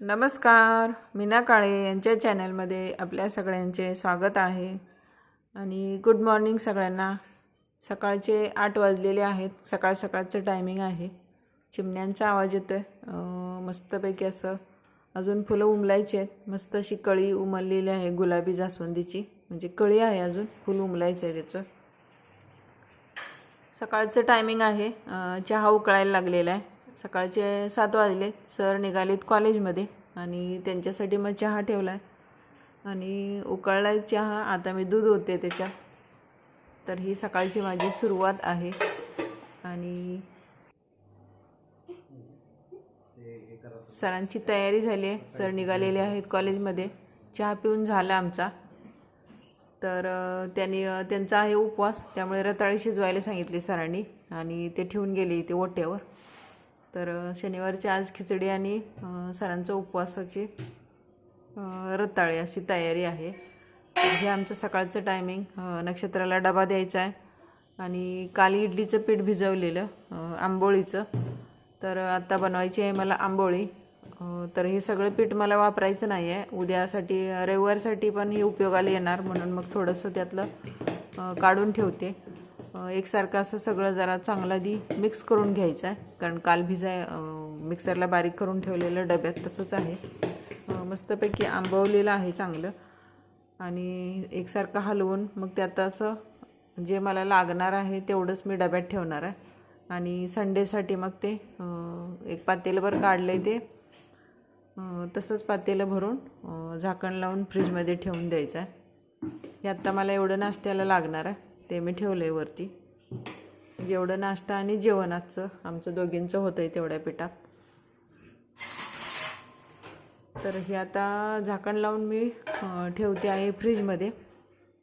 नमस्कार मीना काळे यांच्या चॅनलमध्ये आपल्या सगळ्यांचे स्वागत आहे. आणि गुड मॉर्निंग सगळ्यांना. सकाळचे आठ वाजलेले आहेत. सकाळ सकाळचं टायमिंग आहे. चिमण्यांचा आवाज येतो आहे मस्तपैकी असं अजून फुलं उमलायची आहेत. मस्त अशी कळी उमललेली आहे गुलाबी जास्वंदीची. म्हणजे कळी आहे अजून. फुल उमलायचं आहे त्याचं. सकाळचं टायमिंग आहे. चहा उकळायला लागलेला आहे. सकाळचे सात वाजले. सर निघालेत कॉलेजमध्ये आणि त्यांच्यासाठी मग चहा ठेवला आहे आणि उकळला चहा. आता मी दूध होते त्याच्यात तर ही सकाळची माझी सुरुवात आहे. आणि सरांची तयारी झाली आहे. सर निघालेले आहेत कॉलेजमध्ये. चहा पिऊन झाला आमचा. तर त्यांनी त्यांचा आहे उपवास. त्यामुळे रताळी शिजवायला सांगितले सरांनी. आणि ते ठेवून गेले इथे ओट्यावर. तर शनिवारची आज खिचडी आणि सरांचं उपवासाची रताळी रताळे अशी तयारी आहे. हे आमचं सकाळचं टायमिंग नक्षत्राला डबा द्यायचा आहे. आणि काल इडलीचं पीठ भिजवलेलं आंबोळीचं. तर आत्ता बनवायची आहे मला आंबोळी. तर हे सगळं पीठ मला वापरायचं नाही आहे. उद्यासाठी रविवारसाठी पण हे उपयोगाला येणार म्हणून मग थोडंसं त्यातलं काढून ठेवते. एकसारखं असं सगळं जरा चांगलं आधी मिक्स करून घ्यायचं आहे. कारण काल भिजाय मिक्सरला बारीक करून ठेवलेलं डब्यात तसंच आहे. मस्तपैकी आंबवलेलं आहे चांगलं. आणि एकसारखं हलवून मग त्यात असं जे मला लागणार आहे तेवढंच मी डब्यात ठेवणार आहे. आणि संडेसाठी मग ते एक पातेलभर काढलं आहे ते तसंच पातेलं भरून झाकण लावून फ्रीजमध्ये ठेवून द्यायचं आहे. हे आत्ता मला एवढं नाश्त्याला लागणार आहे. ते मी ठेवलं आहे वरती. जेवढं नाश्ता आणि जेवण आजचं आमचं दोघींचं होतं आहे तेवढ्या पिठात तर हे आता झाकण लावून मी ठेवते आहे फ्रीजमध्ये.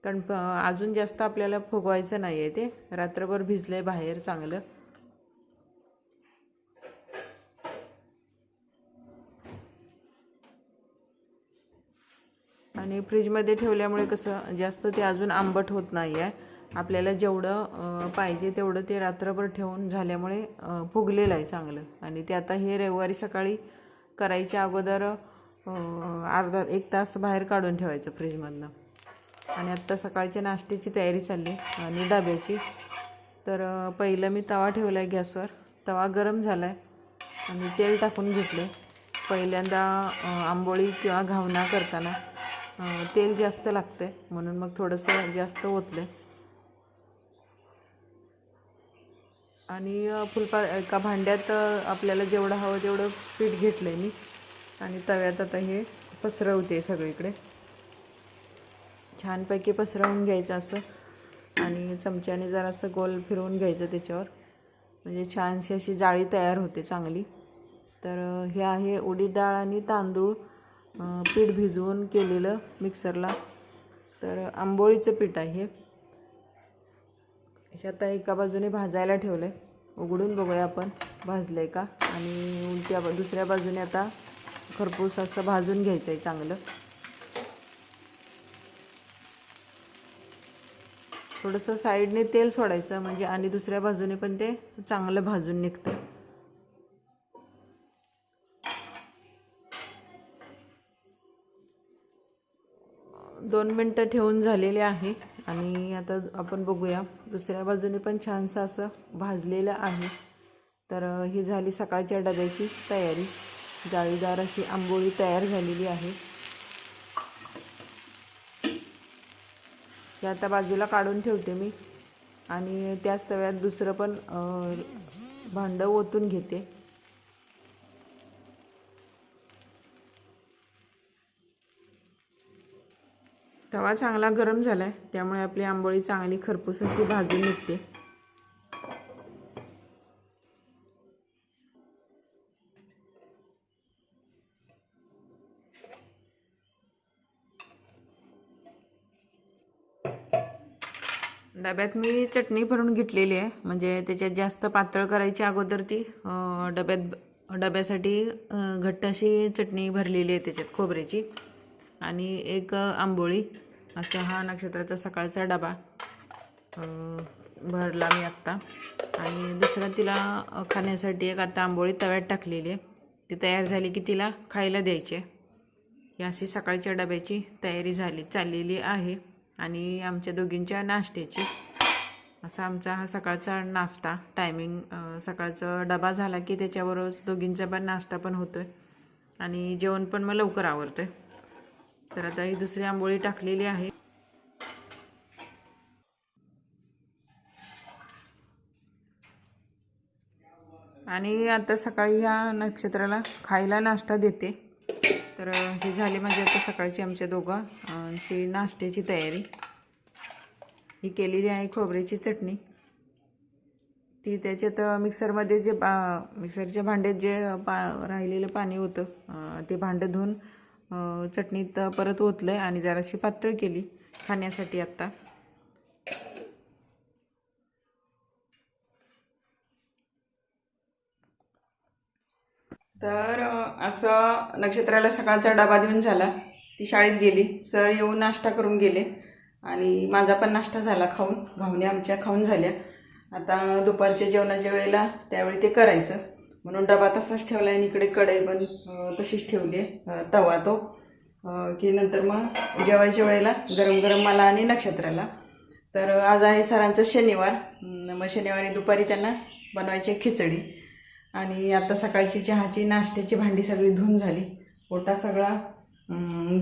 कारण अजून जास्त आपल्याला फुगवायचं नाही आहे ते. रात्रभर भिजलं आहे बाहेर चांगलं. आणि फ्रीजमध्ये ठेवल्यामुळे कसं जास्त ते अजून आंबट होत नाही आहे आपल्याला जेवढं पाहिजे तेवढं ते रात्रभर ठेवून झाल्यामुळे फुगलेलं आहे चांगलं. आणि ते आता हे रविवारी सकाळी करायच्या अगोदर अर्धा एक तास बाहेर काढून ठेवायचं फ्रीजमधनं. आणि आत्ता सकाळच्या नाश्त्याची तयारी चालली आणि डब्याची. तर पहिलं मी तवा ठेवला आहे गॅसवर. तवा गरम झाला आहे आणि तेल टाकून घेतले पहिल्यांदा आंबोळी किंवा घावना करताना तेल जास्त लागतं म्हणून मग थोडंसं जास्त ओतलं आणि फुलपा एका भांड्यात आपल्याला जेवढं हवं तेवढं पीठ घेतलं आहे मी. आणि तव्यात आता हे पसरवते सगळीकडे. छानपैकी पसरवून घ्यायचं असं. आणि चमच्याने जरासं गोल फिरवून घ्यायचं त्याच्यावर. म्हणजे छानशी अशी जाळी तयार होते चांगली. तर हे आहे उडीद डाळ आणि तांदूळ पीठ भिजवून केलेलं मिक्सरला. तर आंबोळीचं पीठ आहे हे. हे आता एका बाजूने भाजायला ठेवलं आहे उघडून बघूया आपण. भाजलं आहे का? आणि उलट्या दुसऱ्या बाजूने आता खरपूस असं भाजून घ्यायचं आहे चांगलं. थोडंसं साईडने तेल सोडायचं म्हणजे आणि दुसऱ्या बाजूने पण ते चांगलं भाजून निघतं दोन मिनटं ठेवून झालेले आहे. आणि आता आपण बघूया. दुसऱ्या बाजूने पण छानसं असं भाजलेलं आहे. तर ही झाली सकाळच्या डब्याची तयारी. जाळीदार अशी आंबोळी तयार झालेली आहे. हे आता बाजूला काढून ठेवते मी. आणि त्याच तव्यात दुसरं पण भांडं ओतून घेते. तवा चांगला गरम झाला आहे त्यामुळे आपली आंबोळी चांगली खरपूस अशी भाजून निघते. डब्यात मी चटणी भरून घेतलेली आहे म्हणजे त्याच्यात जास्त पातळ करायची अगोदर ती डब्यात डब्यासाठी घट्ट अशी चटणी भरलेली आहे त्याच्यात खोबऱ्याची. आणि एक आंबोळी. असा हा नक्षत्राचा सकाळचा डबा. भरला मी आत्ता. आणि दुसरा तिला खाण्यासाठी एक आता आंबोळी तव्यात टाकलेली आहे. ती तयार झाली की तिला खायला द्यायचे ही अशी सकाळच्या डब्याची तयारी झाली चाललेली आहे. आणि आमच्या दोघींच्या नाश्त्याची. असा आमचा हा सकाळचा नाश्ता टायमिंग सकाळचा डबा झाला की त्याच्याबरोबर दोघींचा पण नाश्ता पण होतो आहे आणि जेवण पण मग लवकर आवडतं आहे तर आता ही दुसरी आंबोळी टाकलेली आहे. आणि आता सकाळी ह्या नक्षत्राला खायला नाश्ता देते. तर हे झाले म्हणजे आता सकाळची आमच्या दोघांची नाश्त्याची तयारी. ही केलेली आहे खोबऱ्याची चटणी. ती त्याच्यात मिक्सरमध्ये जे पा मिक्सरच्या भांड्यात जे पा राहिलेलं पाणी होतं ते भांडं धुवून चटणीत परत ओतलं आहे आणि जराशी पातळ केली खाण्यासाठी आत्ता. तर असं नक्षत्राला सकाळचा डबा देऊन झाला. ती शाळेत गेली. सर येऊन नाश्ता करून गेले आणि माझा पण नाश्ता झाला खाऊन. घावण्या आमच्या खाऊन झाल्या. आता दुपारच्या जेवणाच्या वेळेला त्यावेळी ते करायचं. म्हणून डबा तसाच ठेवला आणि इकडे कढई पण तशीच ठेवली आहे. तवा तो. की नंतर मग जेवायच्या वेळेला गरम गरम मला आणि नक्षत्राला. तर आज आहे सरांचं शनिवार. मग शनिवारी दुपारी त्यांना बनवायची खिचडी. आणि आता सकाळची चहाची नाश्त्याची भांडी सगळी धुवून झाली. पोटा सगळा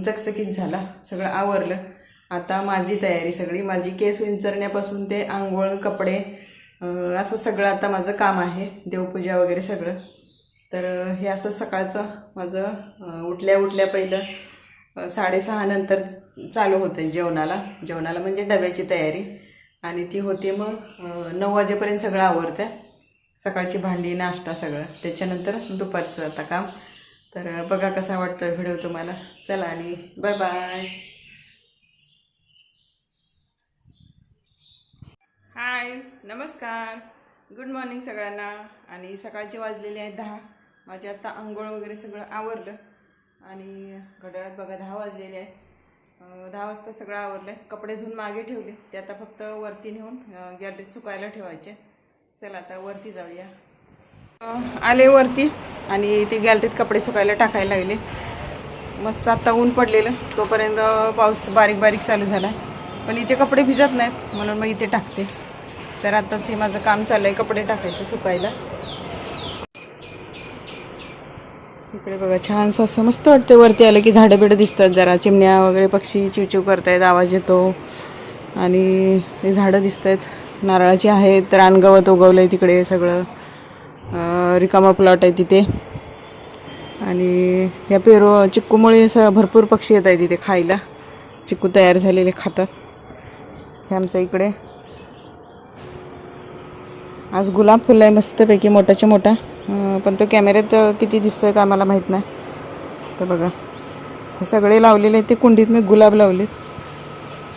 चकचकीत झाला. सगळं आवरलं. आता माझी तयारी सगळी. माझी केस विंचरण्यापासून ते आंघोळ कपडे असं सगळं आता माझं काम आहे देवपूजा वगैरे सगळं. तर हे असं सकाळचं माझं उठल्या उठल्या पहिलं साडेसहा नंतर चालू होतं जेवणाला. जेवणाला म्हणजे डब्याची तयारी. आणि ती होते मग नऊ वाजेपर्यंत सगळं आवडतं सकाळची भांडी नाश्ता सगळं. त्याच्यानंतर दुपारचं आता काम. तर बघा कसा वाटतो व्हिडिओ तुम्हाला. चला आणि बाय बाय हाय नमस्कार. गुड मॉर्निंग सगळ्यांना. आणि सकाळचे वाजलेले आहेत दहा. माझे आत्ता आंघोळ वगैरे सगळं आवरलं. आणि घड्याळात बघा दहा वाजलेले आहे दहा वाजता सगळं आवरलं कपडे धुवून मागे ठेवले. ते आता फक्त वरती नेऊन गॅलरीत सुकायला ठेवायचे. चला आता वरती जाऊया. आले वरती आणि ते गॅलरीत कपडे सुकायला टाकायला लागले. मस्त आत्ता ऊन पडलेलं. तोपर्यंत पाऊस बारीक बारीक चालू झाला. पण इथे कपडे भिजत नाहीत. म्हणून मग इथे टाकते. तर आताच हे माझं काम चाललं आहे कपडे टाकायचं सुकायला. इकडे बघा छानसं असं मस्त वाटतं वरती आलं की झाडं बिडं दिसतात जरा. चिमण्या वगैरे पक्षी चिवचिव करतायत आवाज येतो. आणि हे झाडं दिसत आहेत नारळाची आहेत रानगवत उगवलं आहे तिकडे सगळं. रिकामा प्लॉट आहे तिथे. आणि या पेरू चिक्कूमुळे असं भरपूर पक्षी येत आहेत तिथे खायला. चिक्कू तयार झालेले खातात. हे आमच्या इकडे. आज गुलाब फुलं आहे मस्तपैकी मोठाच्या मोठा. पण तो कॅमेऱ्यात किती दिसतोय का आम्हाला माहीत नाही. तर बघा हे सगळे लावलेले आहेत ते कुंडीत मी गुलाब लावलेत.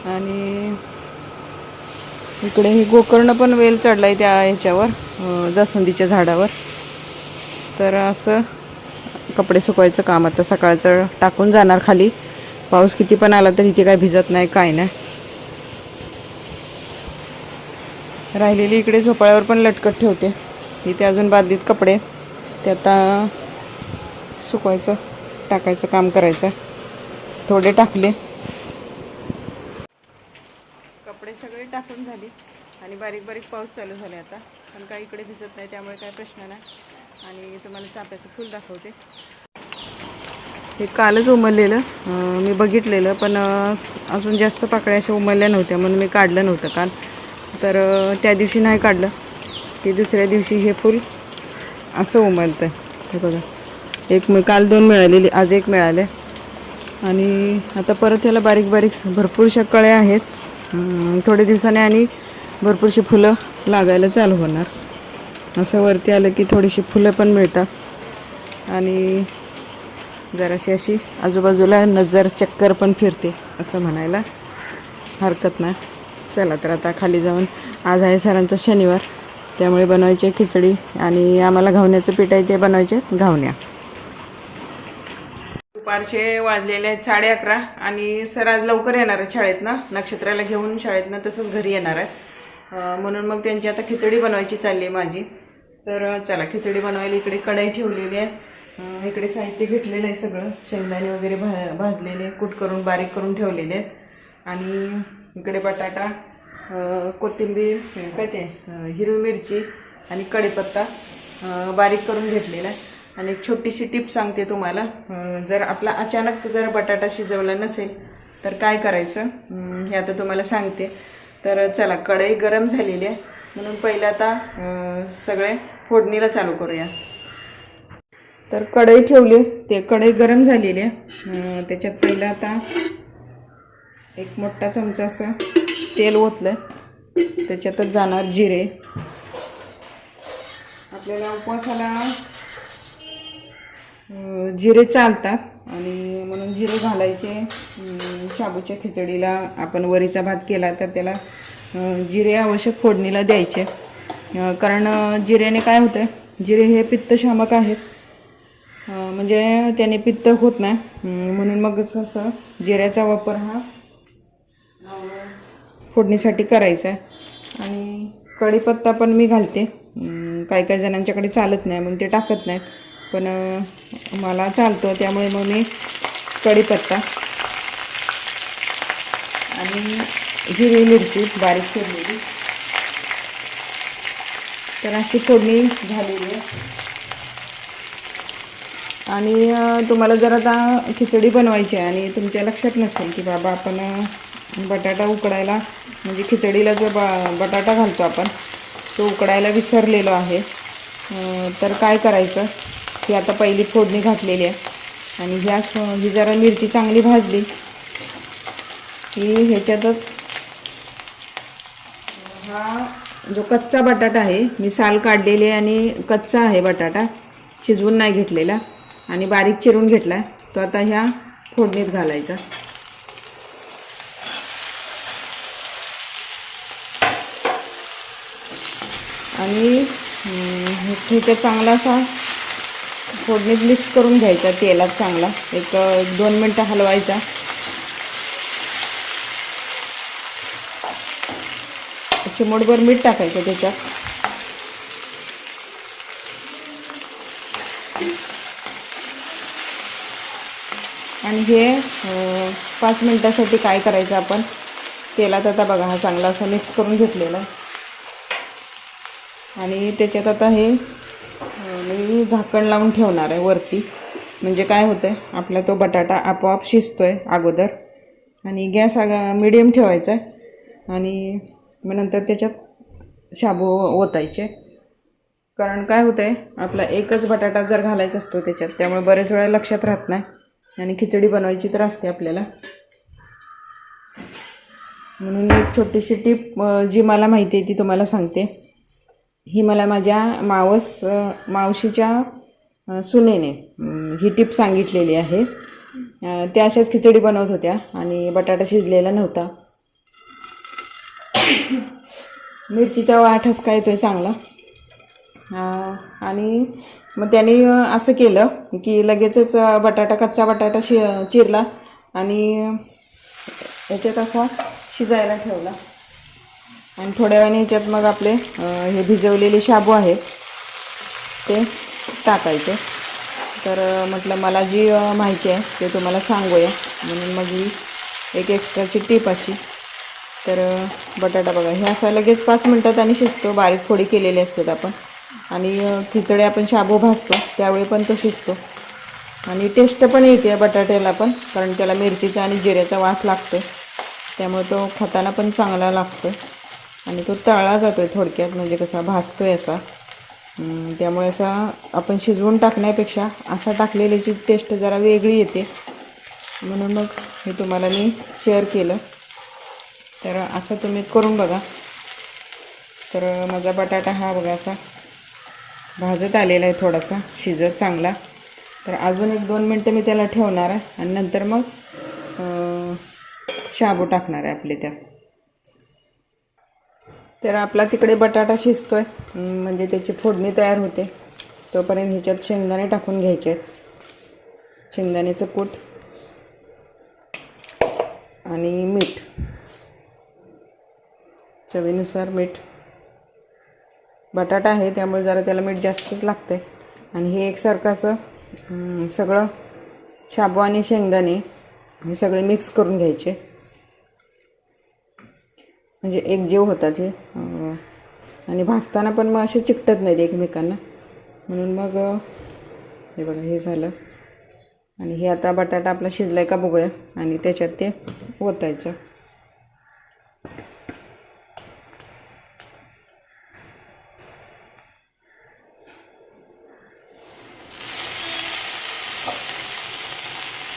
आणि इकडे हे गोकर्ण पण वेल चढला आहे त्या ह्याच्यावर जास्वंदीच्या झाडावर. तर असं कपडे सुकवायचं काम आता. सकाळचं टाकून जाणार खाली. पाऊस किती पण आला तर इथे काय भिजत नाही काय नाही. राहिलेली इकडे झोपाळ्यावर पण लटकत ठेवते. इथे अजून बादलीत कपडे ते आता सुकवायचं टाकायचं काम करायचं. थोडे टाकले. कपडे सगळे टाकून झाले आणि बारीक बारीक पाऊस चालू झाले आता. पण काही इकडे भिजत नाही त्यामुळे काही प्रश्न नाही. आणि तुम्हाला चाफ्याचं फुल दाखवते. हे कालच उमललेलं. मी बघितलेलं पण अजून जास्त पाकळ्या अशा उमलल्या नव्हत्या म्हणून मी काढलं नव्हतं काल. तर त्या दिवशी नाही काढलं. की दुसऱ्या दिवशी हे फूल असं उमलतं हे बघा. एक काल दोन मिळालेली आज एक मिळाले आणि आता परत याला बारीक बारीक भरपूरशा कळ्या आहेत. थोड्या दिवसाने आणि भरपूरशी फुलं लागायला चालू होणार. असं वरती आलं की थोडीशी फुलं पण मिळतात. आणि जराशी अशी आजूबाजूला नजर चक्कर पण फिरते असं म्हणायला हरकत नाही. चला तर आता खाली जाऊन. आज आहे सरांचा शनिवार. त्यामुळे बनवायची आहे खिचडी आणि आम्हाला घावण्याचं पीठ आहे ते बनवायचे आहेत घावण्या. दुपारचे वाजलेले आहेत साडे अकरा आणि सर आज लवकर येणार आहेत शाळेतनं. नक्षत्राला घेऊन शाळेतनं तसंच घरी येणार आहेत. म्हणून मग त्यांची आता खिचडी बनवायची चालली आहे माझी. तर चला खिचडी बनवायला इकडे कढाई ठेवलेली आहे. इकडे साहित्य घेतलेलं आहे सगळं. शेंगदाणे वगैरे भा भाजलेले कूट करून बारीक करून ठेवलेले आहेत. आणि इकडे बटाटा कोथिंबीर काय ते हिरवी मिरची आणि कढीपत्ता बारीक करून घेतलेला आहे. आणि एक छोटीशी टिप सांगते तुम्हाला जर आपला अचानक जर बटाटा शिजवला नसेल तर काय करायचं? हे आता तुम्हाला सांगते. तर चला कढई गरम झालेली आहे. म्हणून पहिलं आता सगळे फोडणीला चालू करूया. तर कढई ठेवली ते कढई गरम झालेली आहे. त्याच्यात पहिलं आता एक मोठा चमचा असं तेल ओतलं त्याच्यातच जाणार जिरे. आपल्याला उपवासाला जिरे चालतात आणि म्हणून जिरे घालायचे. शाबूच्या खिचडीला आपण वरीचा भात केला तर त्याला जिरे आवश्यक फोडणीला द्यायचे. कारण जिऱ्याने जिरेने काय होतं जिरे हे पित्तशामक आहेत. म्हणजे त्याने पित्त होत नाही. म्हणून मगच असं जिऱ्याचा वापर हा फोडणीसाठी करायचं आहे. आणि कढीपत्ता पण मी घालते. काही काही जणांच्याकडे चालत नाही म्हणून ते टाकत नाहीत. पण मला चालतो त्यामुळे मग मी कढीपत्ता आणि हिरवी मिरची बारीक चिरलेली. तर अशी फोडणी झालेली आहे. आणि तुम्हाला जर आता खिचडी बनवायची आहे आणि तुमच्या लक्षात नसेल की बाबा आपण बटाटा उकडायला म्हणजे खिचडीला जो ब बटाटा घालतो आपण तो उकडायला विसरलेलो आहे. तर काय करायचं? ही आता पहिली फोडणी घातलेली आहे. आणि ह्या ही जरा मिरची चांगली भाजली. की ह्याच्यातच हा जो कच्चा बटाटा आहे मी साल काढलेली आहे आणि कच्चा आहे बटाटा शिजवून नाही घेतलेला. आणि बारीक चिरून घेतला तो आता ह्या फोडणीत घालायचा. आणि ह्याचा चांगला असा फोडणीत मिक्स करून घ्यायचा तेलात चांगला. एक दोन मिनटं हलवायचा. चिमूटभर मीठ टाकायचं त्याच्यात. आणि हे पाच मिनटासाठी काय करायचं आपण? तेलात आता बघा हा चांगला असा मिक्स करून घेतलेला आहे. आणि त्याच्यात आता हे मी झाकण लावून ठेवणार आहे वरती. म्हणजे काय होतं आहे आपला तो बटाटा आपोआप शिजतो आहे अगोदर. आणि गॅस मिडियम ठेवायचा आहे. आणि मग नंतर त्याच्यात शाबू ओतायचे. कारण काय होतं आहे आपला एकच बटाटा जर घालायचा असतो त्याच्यात त्यामुळे बरेच वेळा लक्षात राहत नाही. आणि खिचडी बनवायची तर असते आपल्याला. म्हणून मी एक छोटीशी टीप जी मला माहिती आहे ती तुम्हाला सांगते. ही मला माझ्या मावस मावशीच्या सुनेने ही टिप सांगितलेली आहे. त्या अशाच खिचडी बनवत होत्या आणि बटाटा शिजलेला नव्हता. मिरचीचा वाटच काय येतो आहे चांगला आणि मग त्यांनी असं केलं की लगेचच बटाटा कच्चा बटाटा शि चिरला आणि याच्यात असा शिजायला ठेवला. आणि थोड्या वेळाने याच्यात मग आपले हे भिजवलेले शाबू आहे ते टाकायचे. तर म्हटलं मला जी माहिती आहे ते तुम्हाला सांगूया. म्हणून मग ही एक एक्स्ट्राची टीप अशी. तर बटाटा बघा हे असा लगेच पाच मिनटात आणि शिजतो. बारीक फोडी केलेली असतात आपण. आणि खिचडे खिचडी आपण शाबू भाजतो. त्यावेळी पण तो शिजतो. आणि टेस्ट पण येते बटाट्याला पण कारण त्याला मिरचीचा आणि जिऱ्याचा वास लागतो त्यामुळे तो खाताना पण चांगला लागतो आणि तो तळला जातो आहे थोडक्यात म्हणजे कसा भासतो आहे असा त्यामुळे असा आपण शिजवून टाकण्यापेक्षा असा टाकलेल्याची टेस्ट जरा वेगळी येते. म्हणून मग हे तुम्हाला मी शेअर केलं. तर असं तुम्ही करून बघा. तर माझा बटाटा हा बघा असा भाजत आलेला आहे थोडासा शिजत चांगला. तर अजून एक दोन मिनटं मी त्याला ठेवणार आहे आणि नंतर मग शाबू टाकणार आहे आपले त्यात. तर आपला तिकडे बटाटा शिजतो आहे म्हणजे त्याची फोडणी तयार होते. तोपर्यंत ह्याच्यात शेंगदाणे टाकून घ्यायचे आहेत. शेंगदाण्याचं कूट आणि मीठ. चवीनुसार मीठ. बटाटा आहे त्यामुळे जरा त्याला मीठ जास्तच लागते आणि हे एकसारखं असं सगळं शाबू आणि शेंगदाणे हे सगळे मिक्स करून घ्यायचे. म्हणजे एकजीव होतात हे आणि भाजताना पण मग असे चिकटत नाहीत एकमेकांना. म्हणून मग हे बघा हे झालं. आणि हे आता बटाटा आपला शिजलाय का बघूया. आणि त्याच्यात ते ओतायचं.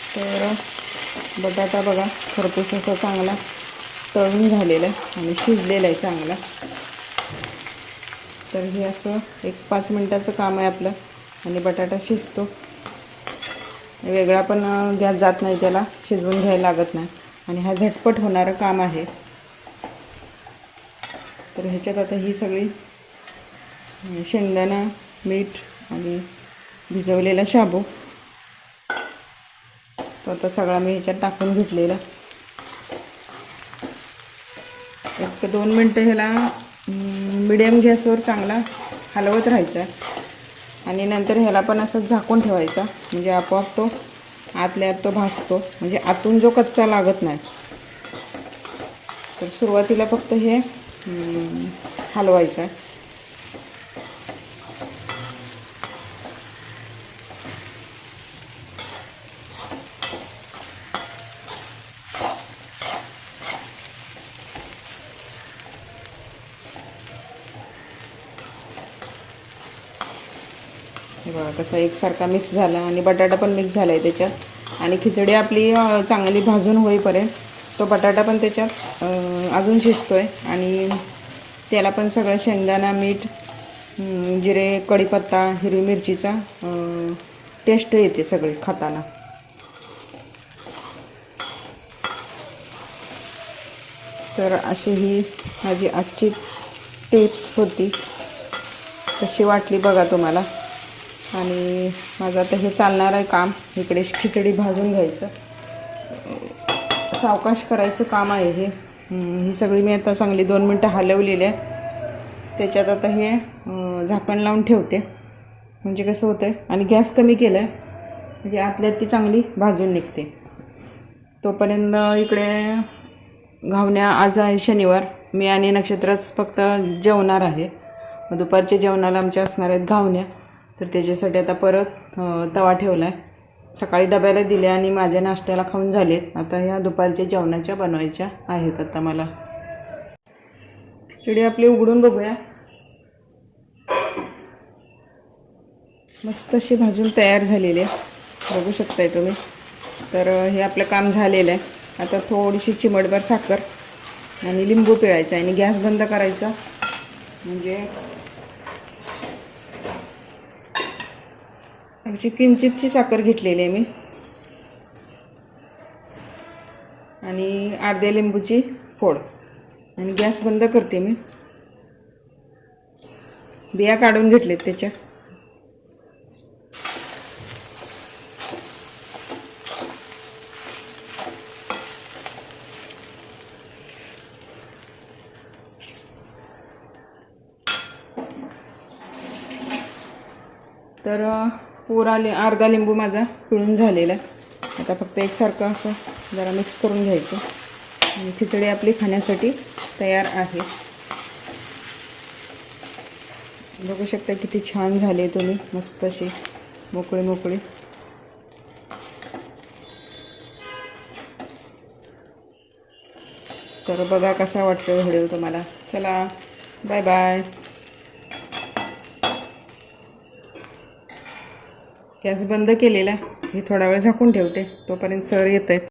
तर बटाटा बघा खरपूस असा चांगला. तळून झालेला आहे आणि शिजलेला आहे चांगला. तर हे असं एक पाच मिनटाचं काम आहे आपलं आणि बटाटा शिजतो. वेगळा पण गॅस जात नाही त्याला शिजवून घ्यायला लागत नाही. आणि हा झटपट होणारं काम आहे. तर ह्याच्यात आता ही सगळी शेंगदाणा मीठ आणि भिजवलेला शाबू. तो आता सगळा मी ह्याच्यात टाकून घेतलेला. फक्त दोन मिनटं ह्याला मिडियम गॅसवर चांगला हलवत राहायचा. आणि नंतर ह्याला पण असं झाकून ठेवायचा. म्हणजे आपोआप तो आतल्या आत तो भासतो. म्हणजे आतून जो कच्चा लागत नाही. तर सुरुवातीला फक्त हे हलवायचं हलवायचं. कसा एकसारखा मिक्स झाला आणि बटाटा पण मिक्स झाला आहे त्याच्यात. आणि खिचडी आपली चांगली भाजून होईपर्यंत तो बटाटा पण त्याच्यात अजून शिजतो आहे आणि त्याला पण सगळं शेंगदाणा मीठ जिरे कढीपत्ता हिरवी मिरचीचा टेस्ट येते सगळी खाताना. तर अशी ही माझी आजची टिप्स होती. कशी वाटली बघा तुम्हाला. आणि माझं आता हे चालणार आहे काम. इकडे खिचडी भाजून घ्यायचं. सावकाश करायचं काम आहे हे. ही सगळी मी आता चांगली दोन मिनटं हलवलेली आहे त्याच्यात आता हे झाकण लावून ठेवते. म्हणजे कसं होतं आहे आणि गॅस कमी केला आहे म्हणजे आतल्यात ती चांगली भाजून निघते. तोपर्यंत इकडे घावण्या आज आहे शनिवार. मी आणि नक्षत्रच फक्त जेवणार आहे. मग दुपारच्या जेवणाला आमच्या असणार आहेत घावण्या. तर त्याच्यासाठी आता परत तवा ठेवला आहे सकाळी डब्याला दिले आणि माझ्या नाश्त्याला खाऊन झालेत. आता ह्या दुपारच्या जेवणाच्या बनवायच्या आहेत आता मला. खिचडी आपली उघडून बघूया. मस्त अशी भाजून तयार झालेली आहे. बघू शकताय तुम्ही. तर हे आपलं काम झालेलं आहे. आता थोडीशी चिमटभर साखर आणि लिंबू पिळायचा आणि गॅस बंद करायचा. म्हणजे अगदी किंचितशी साखर घेतलेली आहे मी. आणि अर्ध्या लिंबूची फोड. आणि गॅस बंद करते मी. बिया काढून घेतलेत त्याच्या. तर पुरा लि अर्धा लिंबू माझा पिळून झालेला आहे. आता फक्त एकसारखं असं जरा मिक्स करून घ्यायचं. आणि खिचडी आपली खाण्यासाठी तयार आहे. बघू शकता किती छान झाले तुम्ही. मस्त अशी मोकळी मोकळी. तर बघा कसा वाटतो व्हिडिओ तुम्हाला. चला बाय बाय गॅस बंद केलेला. हे थोडा वेळ झाकून ठेवते. तोपर्यंत सर येत आहेत.